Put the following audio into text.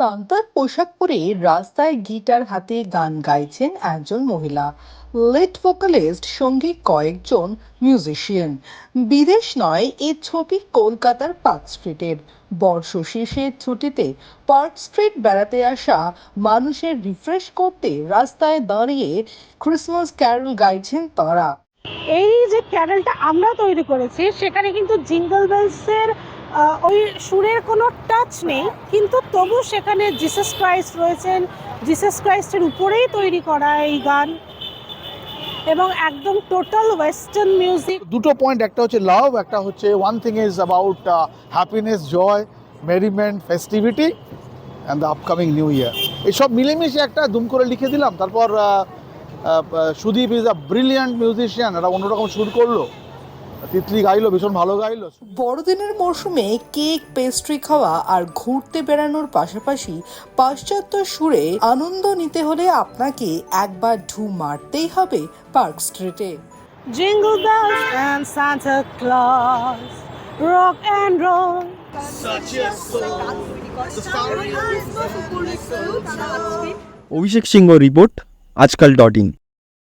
সান্তার পোশাক পরে রাস্তায় গিটার হাতে গান গাইছেন একজন মহিলা। লেট ভোকালিস্ট সঙ্গে কয়েকজন মিউজিশিয়ান বিদেশ নয় এই ছবি কলকাতার পার্ক স্ট্রিটের। বর্ষ শেষের ছুটিতে পার্ক স্ট্রিট বেড়াতে আসা মানুষের রিফ্রেশ করতে রাস্তায় দাঁড়িয়ে ক্রিসমাস ক্যারল গাইছেন তারা। এই যে ক্যানেলটা আমরা তৈরি করেছি, সেখানে কিন্তু জিঙ্গল বেলসের ওই সুরের কোনো টাচ নেই, কিন্তু তবু সেখানে জিসাস ক্রাইস্ট রয়েছেন। জিসাস ক্রাইস্টের উপরেই তৈরি করা এই গান। এবং একদম টোটাল ওয়েস্টার্ন মিউজিক দুটো পয়েন্ট একটা হচ্ছে লাভ একটা হচ্ছে one thing is about happiness joy merriment festivity and the upcoming new year এইসব মিলেমিশে একটা দুম করে লিখে দিলাম। তারপর Sudip is a brilliant musician একটা অন্যরকম সুর করল। তিতলি গাইলো ভীষণ ভালো গাইলো। বড়দিনের মরশুমে কেক পেস্ট্রি খাওয়া আর ঘুরতে বেড়ানোর পাশাপাশি পাশ্চাত্য সুরে আনন্দ নিতে হলে আপনাকে একবার ঢু মারতেই হবে পার্ক স্ট্রিটে। Jingle bells and Santa Claus rock and roll Abhishek Singha report Aajkaal dot in.